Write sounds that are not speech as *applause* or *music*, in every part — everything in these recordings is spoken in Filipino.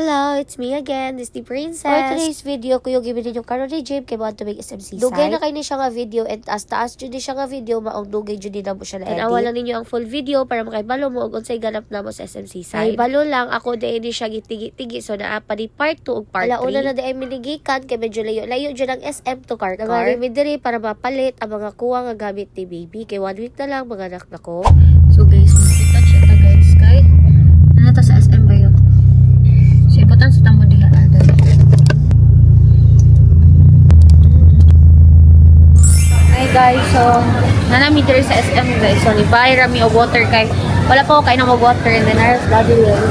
Hello, it's me again, this the princess. For today's video, kuyo gibin ninyo karon ni Jim kay mo tubig SMC Dugay na kay ni siya nga video and taas taas jud ni siya nga video maong dugay jud ni na mo siya na edit. Tanawa lang ninyo ang full video para makaibalo mo og unsay ganap na mo sa SMC side. Ay balo lang ako dai ni siya gitigi-tigi so naa pa ni part 2 ug part 3. Alauna na dai minigikan kay medyo layo layo jud ang SM to car car. Nga diri para mapalit ang mga kuha nga gamit ni baby kay one week na lang mga anak nako. So nanami sa SM guys. So ni buy rami og water kay wala pa ko kay nang water and then ours lagi lang.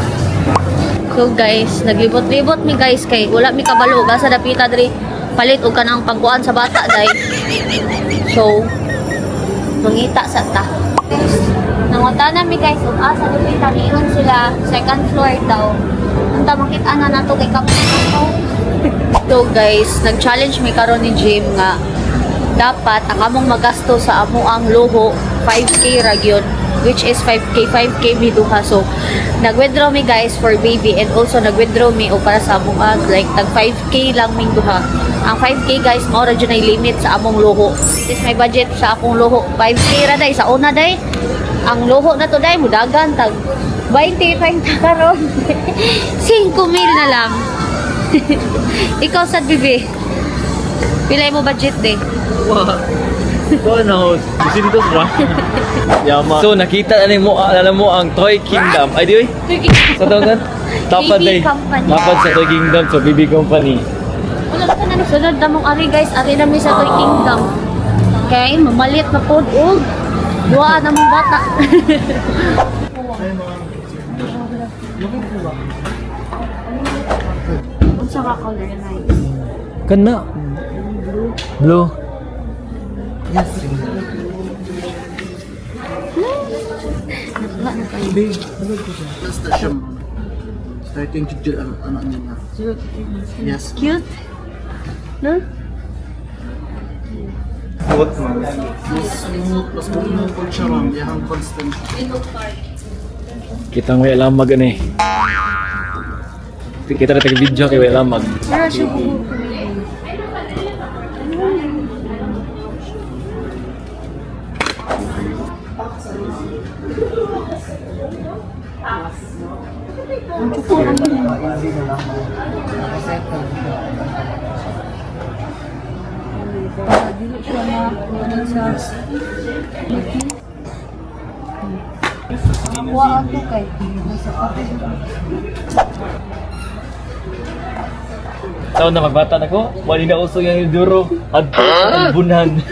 So guys, naglibot-libot mi guys kay wala mi kabalo basta dapita diri palit og kanang pagkuan sa bata dai. So mangita sa ta. Nangutana mi guys ug asa dapita niingon sila second floor daw. Unta makita na nato kay kakao. So guys, nag-challenge mi karon ni Jim nga dapat ang among magasto sa amo ang luho 5k ra gyud which is 5k 5k mi so nag-withdraw mi guys for baby and also nag-withdraw mi o para sa among ag like tag 5k lang ming ang 5k guys mao ra limit sa among luho this is my budget sa akong luho 5k ra dai sa una dai ang luho na to dai mudagan tag 25 ta karon. *laughs* 5 mil na lang. *laughs* Ikaw sad bibi Pilay mo budget de. Host. Gusto dito sa Yama. So nakita na mo, alam mo ang Toy Kingdom. Ay di oy. Sa tawag? Tapad day. Company. Tapad sa Toy Kingdom so BB Company. Wala ka na sunod na mong ari guys, ari na mi sa Toy Kingdom. Okay, mamalit na po og duwa na mong bata. Unsa ka color nice? Kana. Blue. Na kayo. Basta siya starting to do ano, ano niya. Yes. Cute? No? What man? Mas smooth, mas smooth po siya ma'am. Yang constant. Kita mo lamag ani. Kita na video kay way lamag. Pero siya buhok. Ang yun. Para dili siya na sa Kuha ako kay sa kape. Taon na magbata na ko, wali na uso yung duro at kalbunan.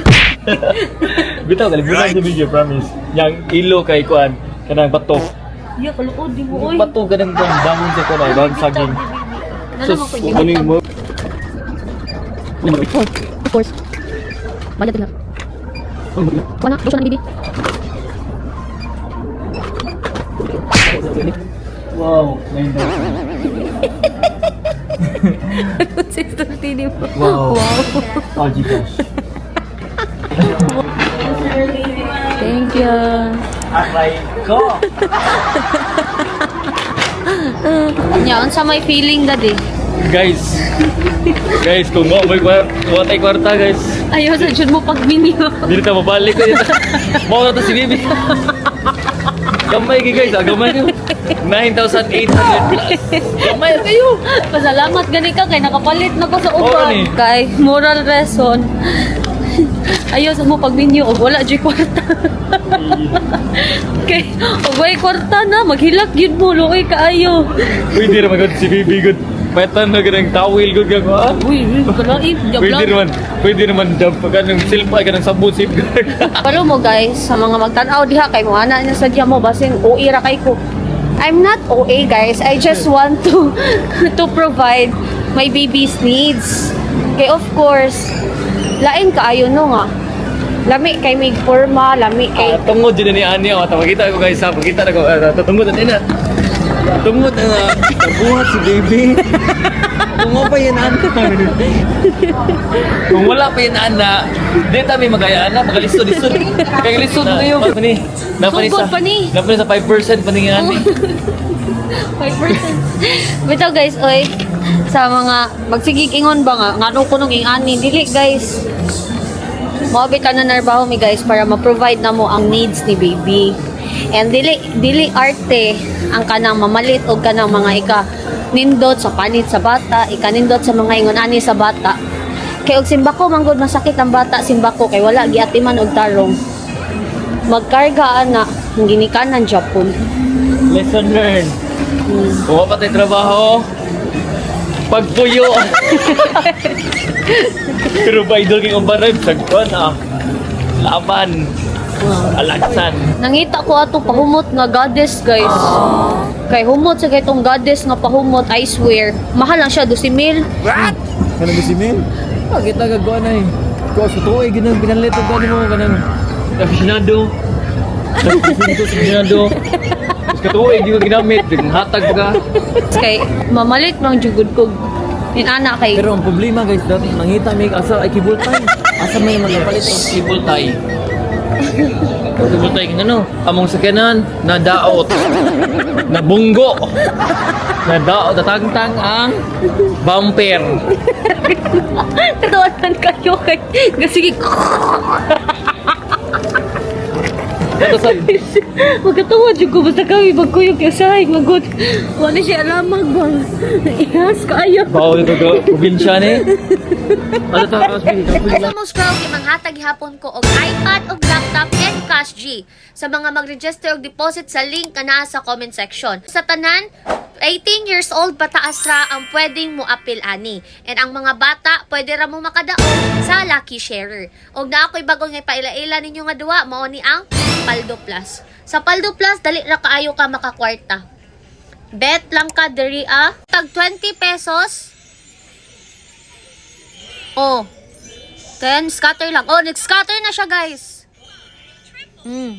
*laughs* Bitaw kalbunan sa video, promise. Yang ilo kay kuan kanang bato. Iya, kaluod di mo oy. Bato ganang kang damon sa kuan, dahon saging. Yun. ano mo? Of course. Bayad din na. Wala, gusto na bibi. Wow, ngayon daw. *laughs* Sister Tini mo. Wow. Oh, *laughs* Gcash. You. Aray ko! Nya, unsa may feeling dadi? Guys, guys, kung nga may kwar- watay kwarta, guys, Ayaw sa jud mo pag video. hindi na mabalik *laughs* ko dito. Na to si Bibi. Gamay kayo guys, ah, gamay kayo. 9,800 plus. Gamay kayo. Pasalamat gani ka kay nakapalit na ko sa uban. ni. Kay moral lesson. Ayaw sa mo pag video og wala jud kwarta. Kay og way kwarta na maghilak gyud mo luoy kaayo. Pwede naman good si Bibi good. Patan na ganang tawil good ka ko. ah. Uy, kalaib, Pwede naman, pwede naman ka ng silpa ka ng sabon sip. Pero mo guys, sa mga magtanaw diha kay mo ana diya mo basin OA ra kay ko. I'm not OA guys. I just want to *laughs* to provide my baby's needs. Okay, of course, lain kaayo no nga. Lami kay mig forma, lami kay Ah, tungod din ni Ani ako. Tapakita ko guys ha. Pakita na ko. Uh, tungod na na. Tungod na nga. Nabuhat si baby. Kung pa yan ana. Kung wala pa yan ana, di kami magayaan na. Magalisod-lisod. *laughs* Kaya lisod na yun. Napani. Napani Sugod pa ni. Napani sa 5% pa ni Ani. 5%. *laughs* Bitaw guys, oy. Sa mga magsigig ingon ba nga ngano ko nung ingani dili guys. Moabit ka na narbaho mi guys para ma-provide na mo ang needs ni baby. And dili dili arte ang kanang mamalit og kanang mga ika nindot sa panit sa bata, ika nindot sa mga ingon ani sa bata. Kay og simbako manggod masakit ang bata simbako kay wala giatiman og tarong. Magkarga ana ang ginikanan Japon. Lesson learned. Kung pa tayo trabaho, pagpuyo. Pero ba idol kay umbaray sagpan ah. Laban. Alaksan. Nangita ko ato pahumot nga goddess, guys. Kay humot sa itong goddess nga pahumot, I swear. Mahal lang siya, 12 mil. Kanang gisimin? Ah, kita gagawa na eh. Kung sa tuwa eh, ginang pinalit ang gano'n mo, kanang aficionado. Aficionado. Mas katuwa eh, di ko ginamit. Hatag ka. Kay mamalit mang jugod ko. Yung anak kay... Pero ang problema guys, dati nangita may asa ay kibultay. Asa may magapalit ang kibultay. Kibultay kang ano, among sakyanan, nadaot, nabunggo, nadaot, natangtang ang bumper. *laughs* Katawanan kayo kay... Sige, Ito sa magkatawa jud ko basta kami magkuyog kay sahig magod. Wala siya alamag bang. Ihas kayo. bawal ito ko, probinsya ni. Ano to, Rosby? Sa mo scroll kay manghatag hapon ko og iPad og laptop and cash G sa mga mag-register og deposit sa link na naa sa comment section. Sa tanan, 18 years old pataas ra ang pwedeng mo apil ani. And ang mga bata pwede ra mo makadaog sa Lucky Sharer. Og na ako'y bagong nga paila-ila ninyo nga duwa mao ni ang Paldo Plus. Sa Paldo Plus dali ra kaayo ka makakwarta. Bet lang ka diri ah. Tag 20 pesos. Oh, Then, scatter lang. Oh, nag-scatter na siya, guys. Hmm.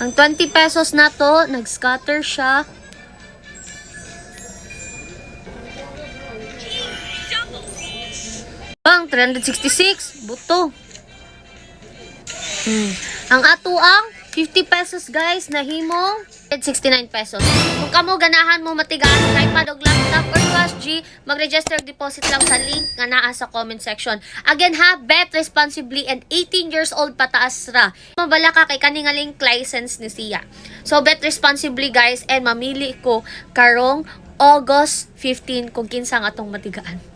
Ang 20 pesos na to, nag-scatter siya. Ang 366, buto. Hmm. Ang ato ang 50 pesos guys na himo 69 pesos. Kung kamo ganahan mo matigaan iPad o laptop or Cash G, mag-register og deposit lang sa link nga naa sa comment section. Again ha, bet responsibly and 18 years old pataas ra. Mabala ka kay kani nga link license ni siya. So bet responsibly guys and mamili ko karong August 15 kung kinsa nga atong matigaan.